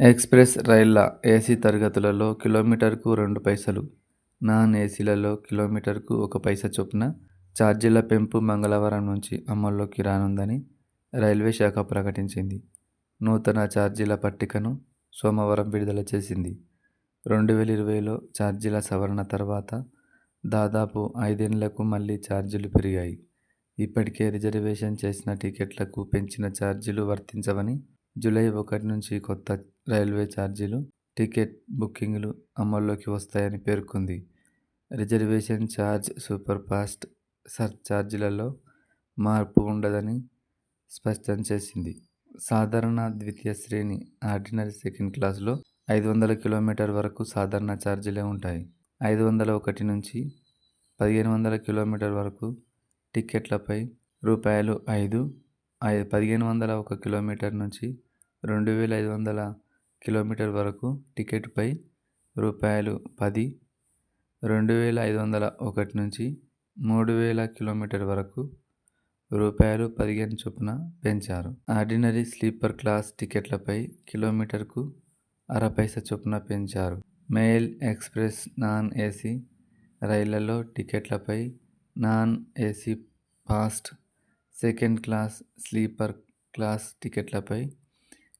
Express రైళ్ళ AC తరగతులలో కిలోమీటర్కు రెండు పైసలు, నాన్ ఏసీలలో కిలోమీటర్కు ఒక పైస చొప్పున ఛార్జీల పెంపు మంగళవారం నుంచి అమల్లోకి రానుందని రైల్వే శాఖ ప్రకటించింది. నూతన ఛార్జీల పట్టికను సోమవారం విడుదల చేసింది. రెండు వేల ఇరవైలో ఛార్జీల సవరణ తర్వాత దాదాపు ఐదేళ్ళకు మళ్ళీ ఛార్జీలు పెరిగాయి. ఇప్పటికే రిజర్వేషన్ చేసిన టికెట్లకు పెంచిన ఛార్జీలు వర్తించవని, జూలై ఒకటి నుంచి కొత్త రైల్వే ఛార్జీలు టికెట్ బుకింగ్లు అమల్లోకి వస్తాయని పేర్కొంది. రిజర్వేషన్ చార్జ్, సూపర్ఫాస్ట్ సర్ఛార్జీలలో మార్పు ఉండదని స్పష్టం చేసింది. సాధారణ, ద్వితీయ శ్రేణి, ఆర్డినరీ సెకండ్ క్లాస్లో ఐదు వందల కిలోమీటర్ వరకు సాధారణ ఛార్జీలే ఉంటాయి. ఐదు వందల ఒకటి నుంచి పదిహేను వందల కిలోమీటర్ వరకు టిక్కెట్లపై రూపాయలు ఐదు, పదిహేను వందల ఒక కిలోమీటర్ నుంచి రెండు వేల ఐదు వందల కిలోమీటర్ వరకు టికెట్పై రూపాయలు పది, రెండు వేల ఐదు వందల ఒకటి నుంచి మూడు వేల కిలోమీటర్ వరకు రూపాయలు పదిహేను చొప్పున పెంచారు. ఆర్డినరీ, స్లీపర్ క్లాస్ టికెట్లపై కిలోమీటర్కు అర పైస చొప్పున పెంచారు. మెయిల్, ఎక్స్ప్రెస్, నాన్ ఏసీ రైళ్ళలో టికెట్లపై, non AC fast, second class, sleeper class టికెట్లపై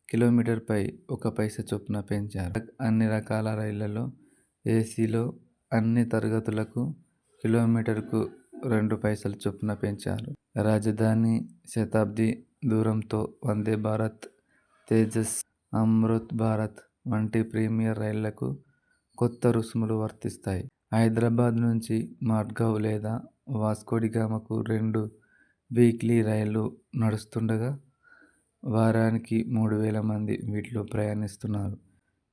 కిలోమీటర్పై ఒక పైస చొప్పున పెంచారు. అన్ని రకాల రైళ్ళలో ఏసీలో అన్ని తరగతులకు కిలోమీటర్కు రెండు పైసల చొప్పున పెంచారు. రాజధాని, శతాబ్ది దూరంతో వందే భారత్, తేజస్, అమృత్ భారత్ వంటి ప్రీమియర్ రైళ్ళకు కొత్త రుసుములు వర్తిస్తాయి. హైదరాబాద్ నుంచి మాడ్గావ్ లేదా వాస్కోడిగామకు రెండు వీక్లీ రైళ్ళు నడుస్తుండగా వారానికి మూడు వేల మంది వీటిలో ప్రయాణిస్తున్నారు.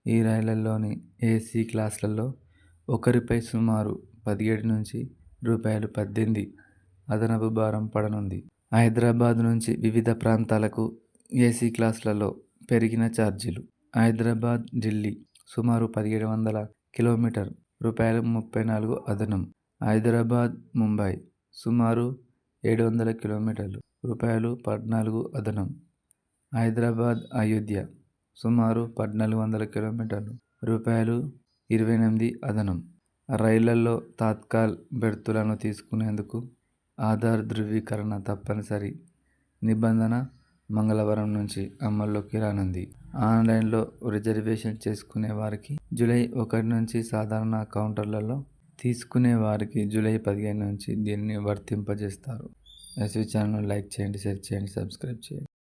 ఈ రైళ్ళలోని ఏసీ క్లాస్లలో ఒకరిపై సుమారు పదిహేడు నుంచి రూపాయలు పద్దెనిమిది అదనపు భారం పడనుంది. హైదరాబాద్ నుంచి వివిధ ప్రాంతాలకు ఏసీ క్లాస్లలో పెరిగిన ఛార్జీలు హైదరాబాద్ ఢిల్లీ సుమారు పదిహేడు వందల కిలోమీటర్ రూపాయలు ముప్పై నాలుగు అదనం. హైదరాబాద్ ముంబై సుమారు ఏడు వందల కిలోమీటర్లు రూపాయలు పద్నాలుగు అదనం. హైదరాబాద్ అయోధ్య సుమారు పద్నాలుగు వందల కిలోమీటర్లు రూపాయలు ఇరవై ఎనిమిది అదనం. రైళ్ళలో తత్కాల్ బెర్తులను తీసుకునేందుకు ఆధార్ ధృవీకరణ తప్పనిసరి నిబంధన మంగళవారం నుంచి అమల్లోకి రానుంది. ఆన్లైన్లో రిజర్వేషన్ చేసుకునే వారికి జూలై ఒకటి నుంచి, సాధారణ కౌంటర్లలో తీసుకునే వారికి జూలై పదిహేను నుంచి దీనిని వర్తింపజేస్తారు. ఎస్వి ఛానల్ లైక్ చేయండి, షేర్ చేయండి, సబ్స్క్రైబ్ చేయండి.